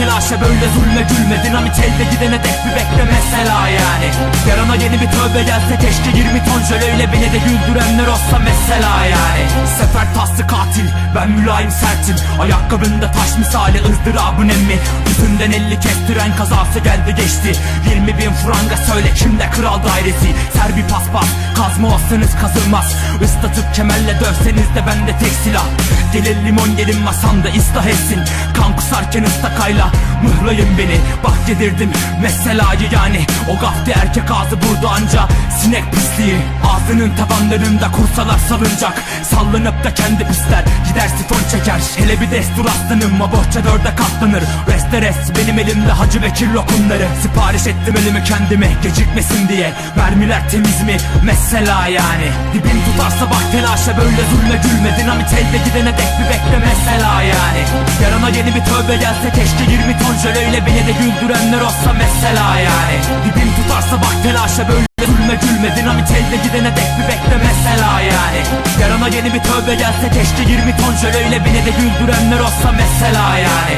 telaşa böyle zulme gülme. Dinamit elde gidene dek bir bekle mesela yani. Yarına yeni bir tövbe gelse keşke 20 ton jöleyle beni de güldürenler olsa mesela yani. Sefer taslı katil ben mülayim sertim. Ayakkabında taş misali ızdırabın emmi Yüzünden elli kestiren kazası geldi geçti. 20 bin franga söyle kimde kral dairesi? Ser bir paspas kazma olsanız kazılmaz. Islatıp kemerle dövseniz de bende tek silah. Gelir limon gelin masamda ıslah etsin. Kan kusarken ıstakayla mıhlayın beni Bak yedirdim. Meselayı yani. O gafti erkek ağzı burada anca Sinek pisliği. Ağzının tabanlarında kursalar salınacak Sallanıp da kendi pisler Gider sifon çeker. Hele bir destur aslanım O bohça dörde katlanır. Reste rest benim elimde Hacı Bekir lokumları. Sipariş ettim elimi kendime Gecikmesin diye. Mermiler temiz mi? Mesela yani. Dibim tutarsa bak telaşa böyle zulme gülme. Dinamit elde gidene dek bir bekle mesela yani. Yarına yeni bir tövbe gelse keşke 20 ton jöleyle beni de güldürenler olsa mesela yani? Dibim tutarsa bak telaşa böyle Gülme gülme. Dinamit elde gidene dek bir bekle mesela yani. Yarına yeni bir tövbe gelse keşke 20 ton jöleyle beni de güldürenler olsa mesela yani.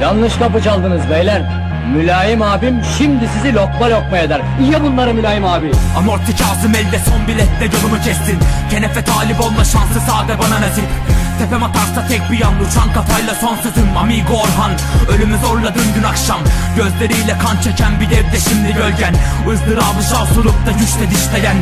Yanlış kapı çaldınız beyler. Mülayim abim şimdi sizi lokma lokma eder. Ya bunları mülayim abi. Amorti Kazım elde son biletle yolumu kestin. Kenefe talip olma şansı sade bana nasip Tepem atarsa tek bir yan uçan kafayla son sözüm. Amigo Orhan Ölümü zorladın dün akşam. Gözleriyle kan çeken bir devde şimdi gölgen. Izdırabı şahsulup da güçle dişleyen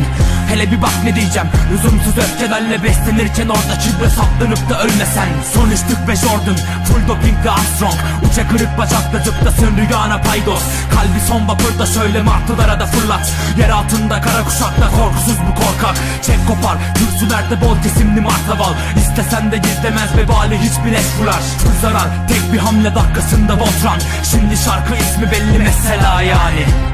Hele bir bak ne diyeceğim Lüzumsuz öfkelerle beslenirken orada çibre saplanıp da ölmesen. Son üstlük ve Jordan Full dopingli Armstrong. Uça kırık bacakla zıplasın rüyana paydos. Kalbi son vapurda şöyle martılara da fırlat. Yer altında kara kuşakla korkusuz bu korkak. Çek kopar kürsülerde bol kesimli martaval. İstesen de gizlemez vebali hiçbir eş fular Full zarar tek bir hamle dakikasında Voltran Şimdi şarkı ismi belli mesela yani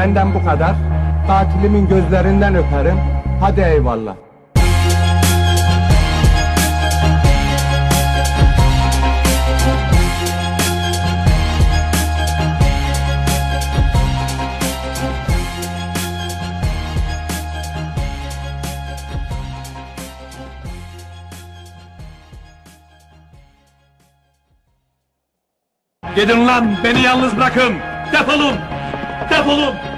Benden bu kadar. Tatilimin gözlerinden öperim. Hadi eyvallah. Gidin lan beni yalnız bırakın. Defolun. Defolun.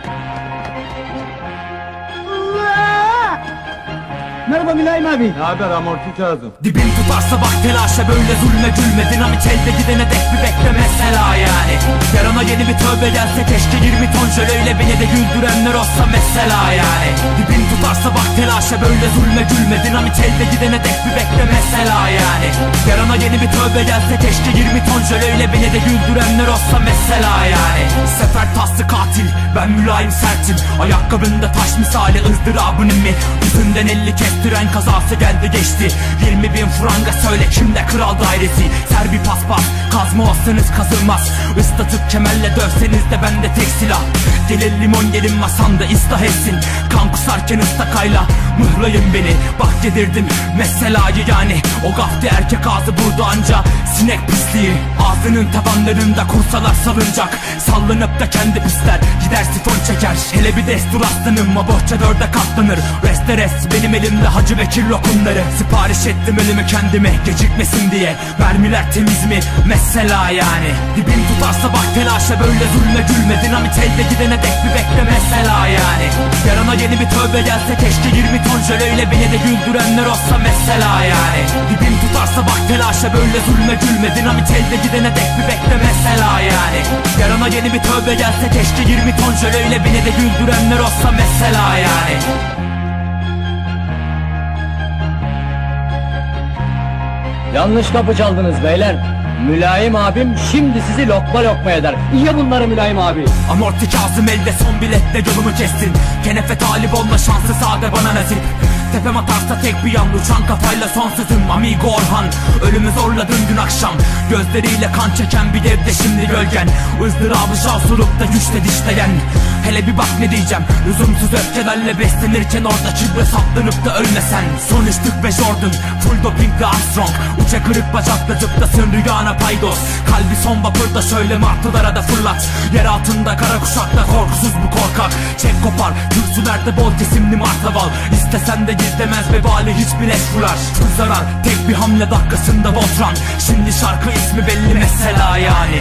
Merhaba mülayim abi. Ne haber amorti Kazım? Dibim tutarsa bak telaşa böyle zulme gülme Dinamit elde gidene dek bir bekle mesela yani. Yarına yeni bir tövbe gelse keşke 20 ton jöleyle beni de güldürenler olsa mesela yani. Dibim tutarsa bak telaşa böyle zulme gülme. Dinamit elde gidene dek bir bekle mesela yani. Yarına yeni bir tövbe gelse keşke 20 ton jöleyle beni de güldürenler olsa mesela yani. Sefer taslı katil ben mülayim sertim. Ayakkabında taş misali ızdırabın mi Yüzünden elli kestiren kazası geldi geçti. 20 bin franga söyle kimde kral dairesi? Ser bir paspas kazma olsanız kazılmaz. Islatıp kemerle dövseniz de bende tek silah. Gelir limon gelin masamda ıslah etsin. Kan kusarken ıstakayla mıhlayın beni Bak yedirdim. Meselayı yani. O gafti erkek ağzı burada anca. Sinek pisliği. Ağzının tabanlarında kursalar salınacak. Sallanıp da kendi pisler. Gider sifon çeker. Hele bir destur aslanım. O bohça dörde katlanır. Reste rest. Benim elimde Hacı Bekir lokumları. Sipariş ettim elimi kendime. Gecikmesin diye. Mermiler temiz mi? Mesela yani. Dibim tutarsa bak telaşa böyle zulme gülme. Dinamit elde gidene dek bir bekle. Mesela yani. Yarına yeni bir tövbe gelse keşke 20 ton jöleyle beni de güldürenler olsa mesela yani. Dibim tutarsa bak telaşa böyle zulme gülme. Dinamit elde gidene dek bir bekle mesela yani. Yarına yeni bir tövbe gelse keşke 20 ton jöleyle beni de güldürenler olsa mesela yani. Yanlış kapı çaldınız beyler. Mülayim abim şimdi sizi lokma lokma eder. Ye bunları mülayim abi. Amorti Kazım elde son biletle yolumu kestin Kenefe talip olma şansı sade bana nasip Tepem atarsa tek bir yan uçan kafayla son sözüm Amigo Orhan. Ölümü zorladın dün akşam. Gözleriyle kan çeken bir devde şimdi gölgen. Izdırabı şavsurupta güçle dişleyen. Hele bir bak ne diyeceğim. Lüzumsuz öfkelerle beslenirken orada çibre saplanıp da ölmesen. Son üstlük ve Jordan Full dopingli Armstrong. Uça kırık bacakla zıplasın rüyana paydos. Kalbi son vapurda şöyle martılara da fırlat. Yer altında kara kuşakta korkusuz bu korkak. Çek kopar kürsülerde bol kesimli martaval. İstesen de gizlemez vebali hiçbir eşkular zarar tek bir hamle dakikasında Voltran Şimdi şarkı ismi belli mesela yani